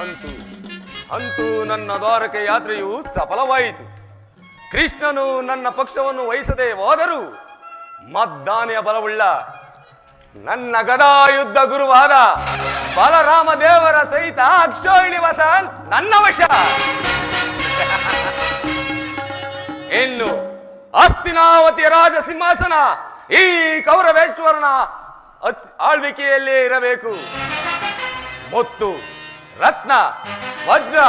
ಅಂತೂ ಅಂತೂ ನನ್ನ ದ್ವಾರಕೆ ಯಾತ್ರೆಯು ಸಫಲವಾಯಿತು. ಕೃಷ್ಣನು ನನ್ನ ಪಕ್ಷವನ್ನು ವಹಿಸದೆ ಹೋದರೂ ಮದ್ದಾನೆಯ ಬಲವುಳ್ಳ ನನ್ನ ಗದಾಯುದ್ಧ ಗುರುವಾದ ಬಲರಾಮ ದೇವರ ಸಹಿತ ಅಕ್ಷೋಹಿಣಿ ವಸ ನನ್ನ ವಶ. ಇನ್ನು ಅಸ್ತಿನಾವತಿ ರಾಜ ಸಿಂಹಾಸನ ಈ ಕೌರವೇಶ್ವರನ ಆಳ್ವಿಕೆಯಲ್ಲೇ ಇರಬೇಕು. ಮುತ್ತು ರತ್ನ, ವಜ್ರ,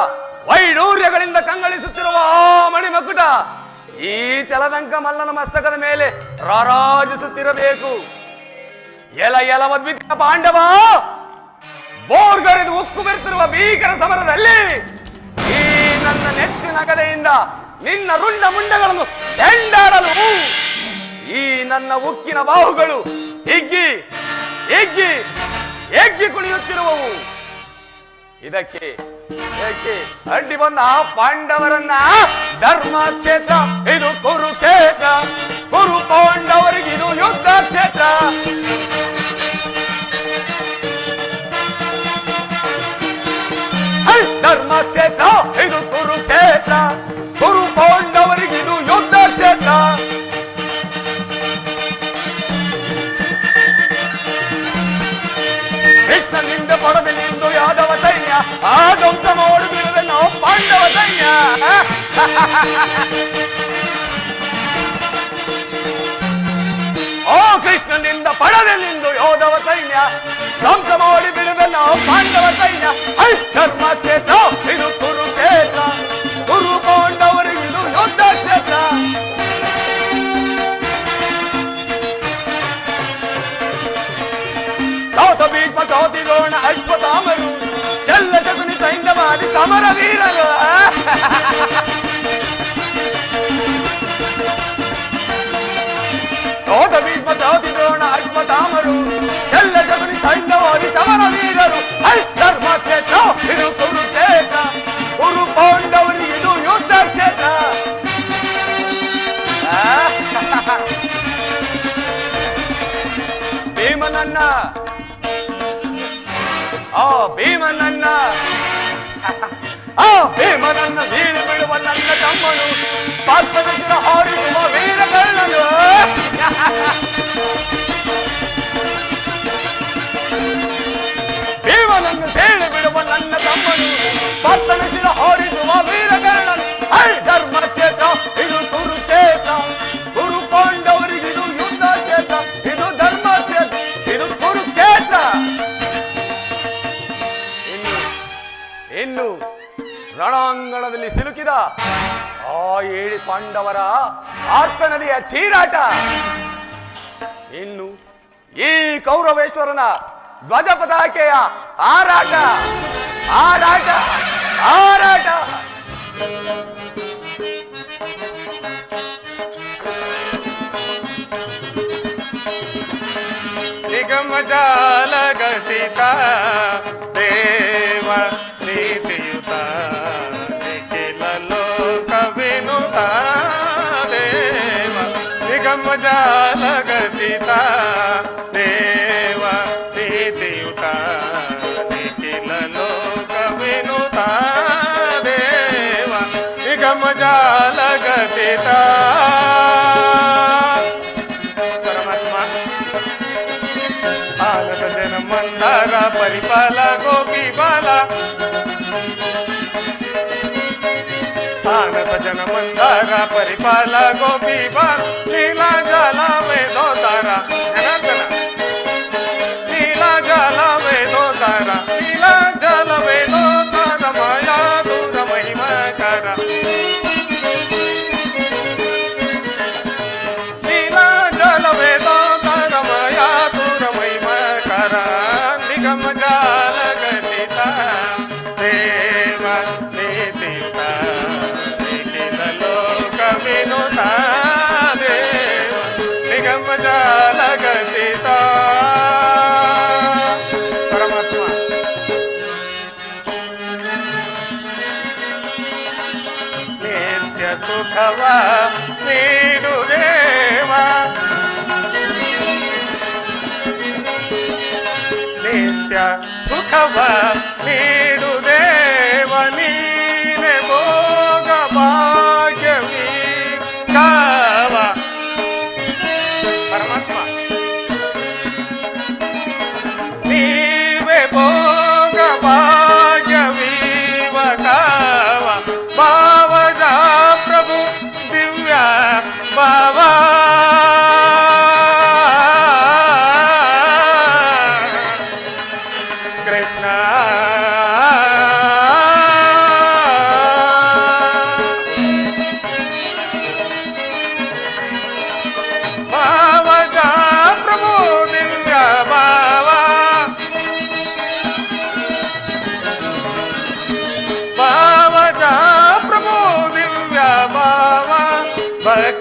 ವೈಡೂರ್ಯಗಳಿಂದ ಕಂಗಳಿಸುತ್ತಿರುವ ಆ ಮಣಿಮಕುಟ ಈ ಚಲದಂಕ ಮಲ್ಲನ ಮಸ್ತಕದ ಮೇಲೆ ರಾರಾಜಿಸುತ್ತಿರಬೇಕು. ಎಲ ಎಲ ಮದ್ವಿತ ಪಾಂಡವ, ಬೋರ್ಗರೆದು ಉಕ್ಕು ಬೆರೆತಿರುವ ಭೀಕರ ಸಮರದಲ್ಲಿ ಈ ನನ್ನ ನೆಚ್ಚಿನ ಕಲೆಯಿಂದ ನಿನ್ನ ರುಂಡ ಮುಂಡಗಳನ್ನು ಎಂಡಾಡಲು ಈ ನನ್ನ ಉಕ್ಕಿನ ಬಾಹುಗಳು ಹಿಗ್ಗಿ ಹಿಗ್ಗಿ ಹೆಗ್ಗಿ ಕುಣಿಯುತ್ತಿರುವವು. ಇದಕ್ಕೆ ಏಕೆ ಅಡ್ಡಿ ಬಂದ ಆ ಪಾಂಡವರನ್ನ ಧರ್ಮಕ್ಷೇತ್ರ ಇದು ಓ ಕೃಷ್ಣನಿಂದ ಪಡೆದ ನಿಂದು ಯೋಧವ ಸೈನ್ಯ ಧ್ವಂಸ ಮಾಡಿ ಬಿಡುವೆ ನಾವು ಪಾಂಡವ ಸೈನ್ಯ ಐ ಧರ್ಮ ಕ್ಷೇತ್ರ ಇದು ಕುರುಕ್ಷೇತ್ರ ಕುರು ಪಾಂಡವರಿಗೆ ಇದು ಯುದ್ಧ ಕ್ಷೇತ್ರ ಚೌಥ ಭೀಷ್ಮ ಚೌತಿ ದ್ರೋಣ ಅಶ್ವತಾಮರು ಚೆಲ್ಲ ಶಕುನಿ ಸೈನ್ಯ ಮಾಡಿ ಸಮರ ವೀರರು ثلجة من عند وهب تمر به ಆ ಏಳಿ ಪಾಂಡವರ ಆರ್ತ ನದಿಯ ಚೀರಾಟ. ಇನ್ನು ಈ ಕೌರವೇಶ್ವರನ ಧ್ವಜ ಪತಾಕೆಯ ಹಾರಾಟ ಹಾರಾಟ. ಹಾರಾಟ ದೇವ मजा लगतिता देवा ते देवता देखील लोक विनोता देवा तिघ मजा लगतिता परमात्मा आगत जन मंदारा परिपाला गोपी बाला भजन मंदारा परिपाला गोपी बार नीला जाला में दो तारा। है ना?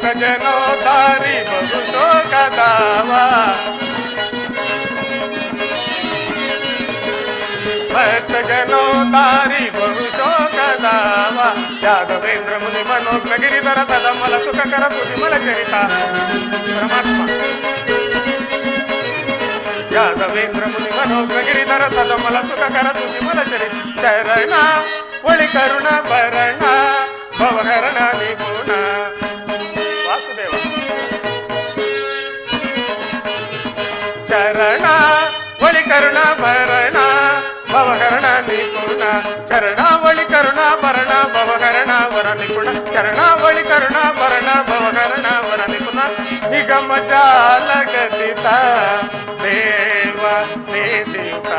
ભક્તજનો તારી બહુ શોક દાવા భక్తజనో తారి పురుషోకదావా యాదవేంద్ర ముని మనోజ్ఞ గిరిధర సదమల సుఖకర సుతిమల చరిత. పరమాత్మ. యాదవేంద్ర ముని మనోజ్ఞ గిరిధర సదమల సుఖకర సుతిమల చరిత. శరణ ఒళి కరుణ భరణ భవహరణ నిపుణ. శరణ వలి కరుణ భరణ భవహరణ నిపుణ చరణావళి కరుణ భరణ భవహరణ వర నిపుణ చరణావళి కరుణ భరణ భవహరణ వర నిపుణ నిగమ జాలగతిత దేవ నిధిత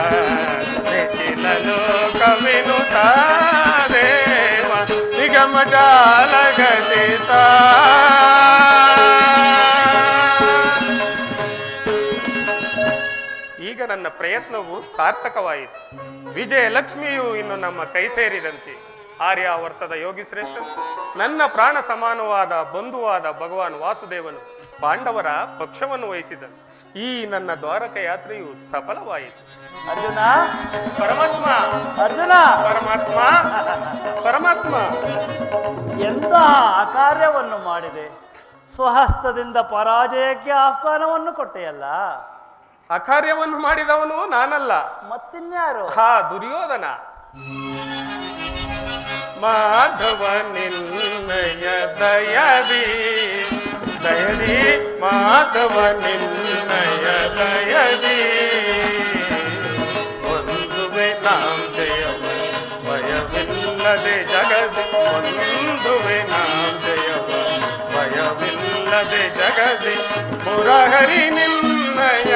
దేవ నిగమ జాలగతిత ಈಗ ನನ್ನ ಪ್ರಯತ್ನವು ಸಾರ್ಥಕವಾಯಿತು. ವಿಜಯಲಕ್ಷ್ಮಿಯು ಇನ್ನು ನಮ್ಮ ಕೈ ಸೇರಿದಂತೆ. ಆರ್ಯಾವರ್ತದ ಯೋಗಿ ಶ್ರೇಷ್ಠ ನನ್ನ ಪ್ರಾಣ ಸಮಾನವಾದ ಬಂಧುವಾದ ಭಗವಾನ್ ವಾಸುದೇವನು ಪಾಂಡವರ ಪಕ್ಷವನ್ನು ವಹಿಸಿದನು. ಈ ನನ್ನ ದ್ವಾರಕ ಯಾತ್ರೆಯು ಸಫಲವಾಯಿತು. ಅರ್ಜುನ? ಪರಮಾತ್ಮ! ಅರ್ಜುನ? ಪರಮಾತ್ಮ! ಪರಮಾತ್ಮ! ಎಂತಹ ಅಕಾರ್ಯವನ್ನು ಮಾಡಿದೆ? ಸ್ವಹಸ್ತದಿಂದ ಪರಾಜಯಕ್ಕೆ ಆಹ್ವಾನವನ್ನು ಕೊಟ್ಟೆಯಲ್ಲ? ಅಕಾರ್ಯವನ್ನು ಮಾಡಿದವನು ನಾನಲ್ಲ. ಮತ್ತಿನ್ಯಾರು? ಹಾ ದುರ್ಯೋಧನ. ಮಾಧವ ನಿನ್ನಯ ದಯದಿ ದಯದಿ ಮಾಧವ ನಿನ್ನಯ ದಯದಿ ಒಂದುವೆ ನಾಂ ಜಯವ ಭಯವಿಲ್ಲದೆ ಜಗದಿ ಒಂದುವೆ ನಾಂ ಜಯವ ಭಯವಿಲ್ಲದೆ ಜಗದಿ ಮುರಹರಿ ನಿನ್ನಯ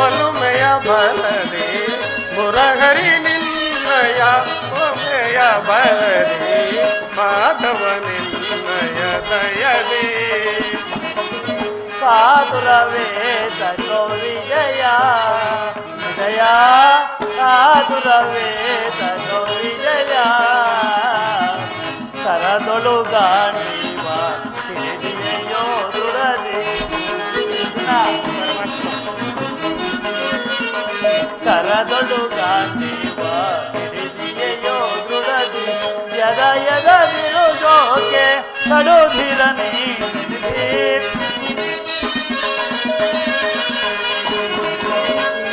ಒಲುಮೆಯ ಬಲದಿ ಮುರಹರಿ ನಿನ್ನಯ ಒಲುಮೆಯ ಬಲದಿ ಮಾಧವ ನಿನ್ನಯ ದಯದಿ ಕಾದುರವೇ ತಗೋ ವಿಜಯ ವಿಜಯ ಕಾದುರವೇ ತಗೋ ವಿಜಯ ಕರದೊಳುಗ ಕರದೊಳುಗ ನೀವ ತಿಳಿದಿಯೋ ದುರದಿ ಯದ ಯದ ವಿರುಜೋಕೆ ಕಡುಧಿರ ನೀ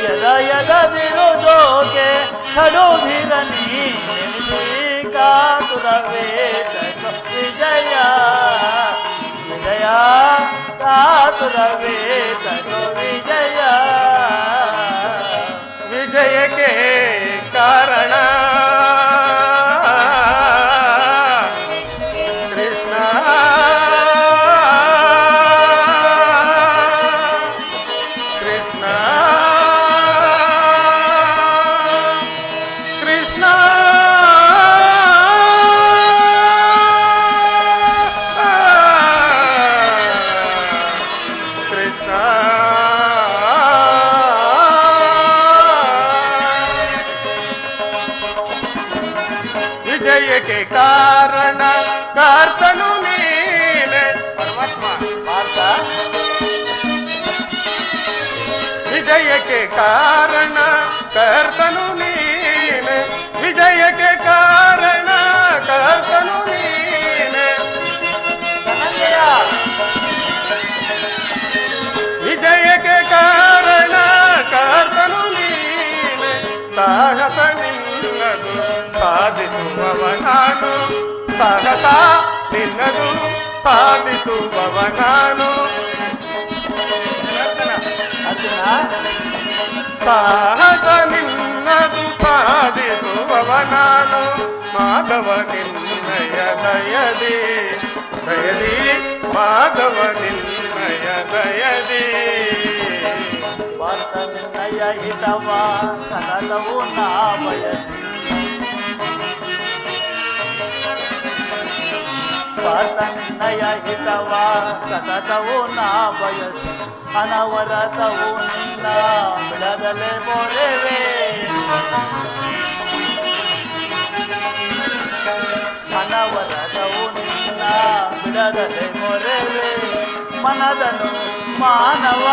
ಯದ ಯದ ವಿರುಜೋಕೆ ಕಡುಧಿರನಿ ಕಾತುರವೇ ವಿಜಯ ವಿಜಯ ಕಾತುರವೇ ತಗೋ ವಿಜಯ विषय के कारण ಸಾಧಿಸುವವ ನಾನು ಸಾಹಸ ನಿನ್ನದು ಸಾಧಿಸುವವ ನಾನು ಅರ್ಜುನ ಸಾಹಸ ನಿನ್ನದು ಸಾಧಿಸುವವ ನಾನು ಮಾಧವ ನಿನ್ನಯ ದಯದಿ ದಯದಿ ಮಾಧವ ನಿನ್ನಯ ದಯದಿ ಪಾರ್ಥ ನಿನ್ನಯ ಹಿತವ ಸಕಲವು ನಾ ಹಿತವ ಸತತವು ನಾ ಬಯಸಿ ಅನವರತವು ನಿನ್ನ ಬಿಡದಲೆ ಮೊರೆವೆ ಅನವರತವು ನಿನ್ನ ಬಿಡದಲೆ ಮೊರೆವೆ ಮನದನು ಮಾನವ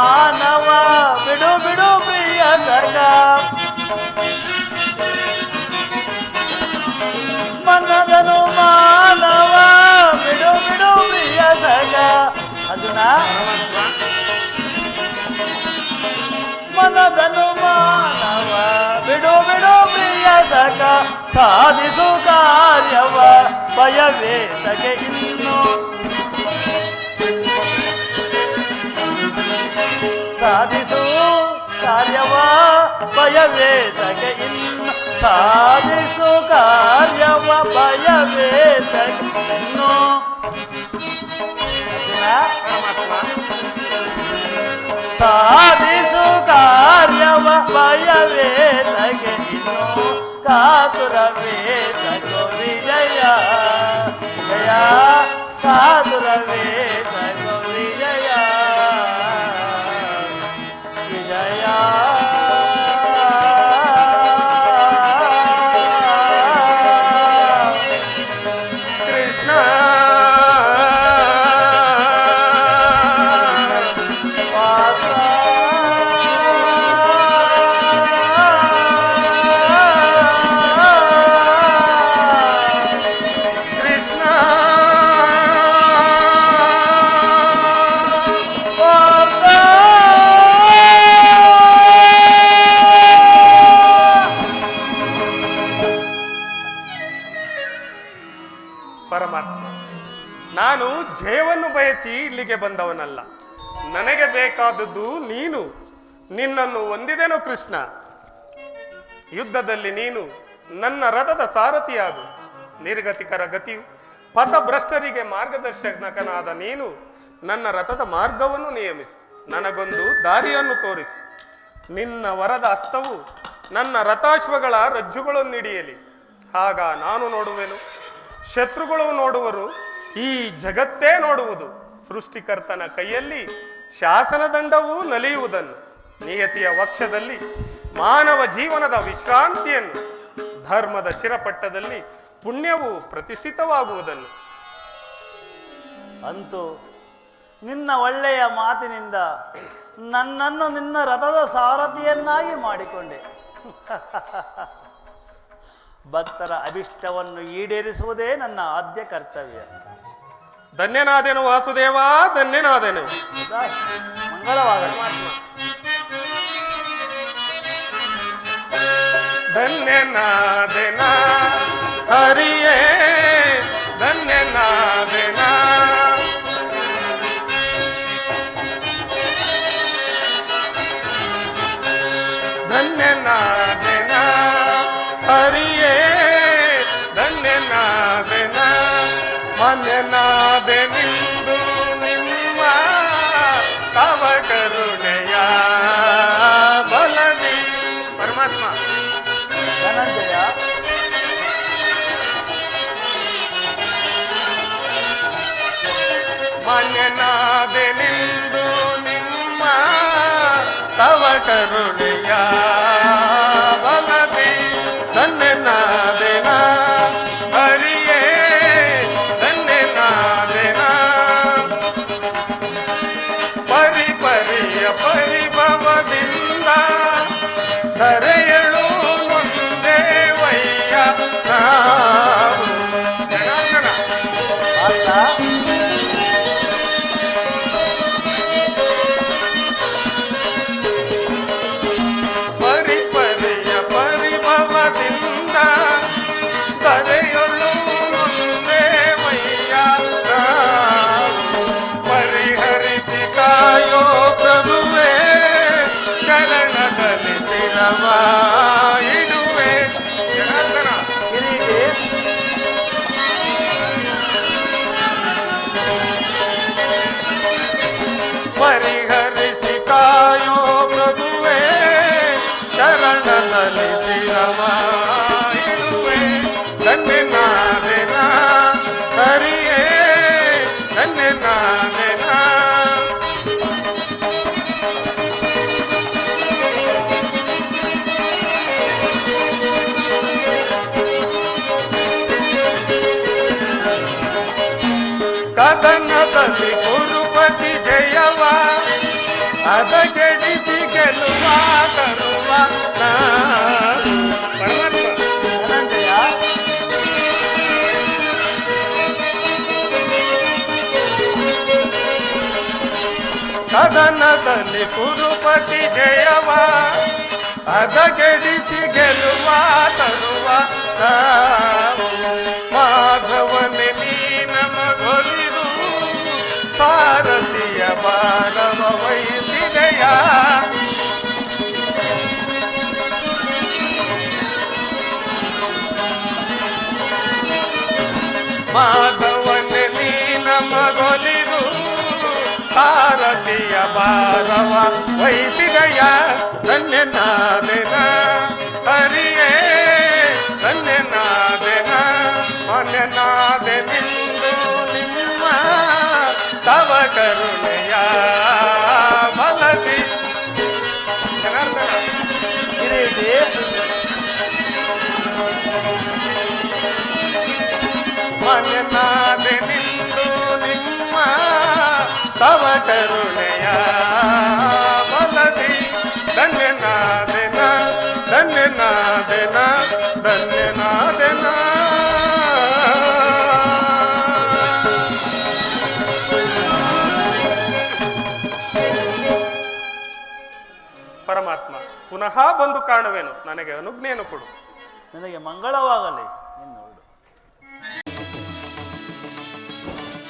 ಮಾನವ. ಬಿಡು ಬಿಡು, ಪ್ರಿಯ ಸಗ ಮನದನು ಮಾನವ. ಬಿಡು ಬಿಡು, ಪ್ರಿಯ ಸಗ ಅರ್ಜುನ. ಮನದನು ಮಾನವ. ಬಿಡು ಬಿಡು, ಪ್ರಿಯ ಸಗ ಸಾಧಿಸು ಕಾರ್ಯವ. ಭಯವೇ ಸಗೆ ಇನ್ನು ಸಾಧಿಸು ಕಾರ್ಯವ ಭಯವೇ ಸಗೆ ಇನ್ನು ಸಾಧಿಸು ಕಾರ್ಯವ ಭಯವೇ ಸಗೆ ಇನ್ನು ಅರ್ಜುನ, ಸಾಧಿಸು ಕಾರ್ಯವ ಭಯವೇ ಸಗೆ ಇನ್ನು ಕಾತುರವೇ ಸಗೋ ವಿಜಯ ಜಯ ಕಾತುರವೇ ಸಗೋ ಬಯಸಿ ಇಲ್ಲಿಗೆ ಬಂದವನಲ್ಲ. ನನಗೆ ಬೇಕಾದದ್ದು ನೀನು. ನಿನ್ನನ್ನು ಹೊಂದಿದೆನು ಕೃಷ್ಣ. ಯುದ್ಧದಲ್ಲಿ ನೀನು ನನ್ನ ರಥದ ಸಾರಥಿಯಾಗು. ನಿರ್ಗತಿಕರ ಗತಿಯು ಪಥಭ್ರಷ್ಟರಿಗೆ ಮಾರ್ಗದರ್ಶಕನಾದ ನೀನು ನನ್ನ ರಥದ ಮಾರ್ಗವನ್ನು ನಿಯಮಿಸಿ. ನನಗೊಂದು ದಾರಿಯನ್ನು ತೋರಿಸಿ. ನಿನ್ನ ವರದ ಅಸ್ತವು ನನ್ನ ರಥಾಶ್ವಗಳ ರಜ್ಜುಗಳನ್ನು ಹಿಡಿಯಲಿ ಆಗ ನಾನು ನೋಡುವೆನು. ಶತ್ರುಗಳು ನೋಡುವರು. ಈ ಜಗತ್ತೇ ನೋಡುವುದು. ಸೃಷ್ಟಿಕರ್ತನ ಕೈಯಲ್ಲಿ ಶಾಸನದಂಡವೂ ನಲಿಯುವುದನ್ನು, ನಿಯತಿಯ ವಕ್ಷದಲ್ಲಿ ಮಾನವ ಜೀವನದ ವಿಶ್ರಾಂತಿಯನ್ನು, ಧರ್ಮದ ಚಿರಪಟ್ಟದಲ್ಲಿ ಪುಣ್ಯವು ಪ್ರತಿಷ್ಠಿತವಾಗುವುದನ್ನು. ಅಂತೂ ನಿನ್ನ ಒಳ್ಳೆಯ ಮಾತಿನಿಂದ ನನ್ನನ್ನು ನಿನ್ನ ರಥದ ಸಾರಥಿಯನ್ನಾಗಿ ಮಾಡಿಕೊಂಡೆ. ಭಕ್ತರ ಅಭಿಷ್ಟವನ್ನು ಈಡೇರಿಸುವುದೇ ನನ್ನ ಆದ್ಯ ಕರ್ತವ್ಯ. ಧನ್ಯನಾದೆನು ವಾಸುದೇವ ಧನ್ಯನಾದೇನು. ಧನ್ಯನಾದೇನ ಹರಿಯೇ ಧನ್ಯನಾದೆನ. ಕದನದಲ್ಲಿ ಕುರುಪತಿ ಜಯವ ಅದ ಗೆಡಿಸಿ ಗೆಲುವ ತರುವ ನಾನು. ಪರಮಾತ್ಮ ಧನಂಜಯ ಕದನದಲ್ಲಿ ಕುರುಪತಿ ಜಯವ ಅದ ಗೆಡಿಸಿ ಗೆಲುವ ತರುವ ನಾವು. ಸಾರಥಿಯ ಭಾರವ ವಹಿಸಿದೆಯ ಮಾಧವನೆ ನೀ ನಮಗೊಲಿದು ಭಾರತೀಯ ಭಾರವ ವೈದಿಗಯ ಧನ್ಯನಾದೆನ ಹರಿಯೇ ಧನ್ಯನಾದೆನ ಮನ್ಯನಾದೆ ನಿಂದು ನಿಮ್ಮ ತವ ಕರುಣೆಯ ಬಲದಿ ಜನಾರ್ದನ ಕಿರೀಟಿ ಮನನಾದೆ ನಿಂದು ನಿಮ್ಮ ತವ ಕರುಣೆಯ ಪುನಃ ಬಂದು ಕಾಣುವೆನು. ನನಗೆ ಅನುಜ್ಞೆಯನ್ನು ಕೊಡು. ನನಗೆ ಮಂಗಳವಾಗಲಿ.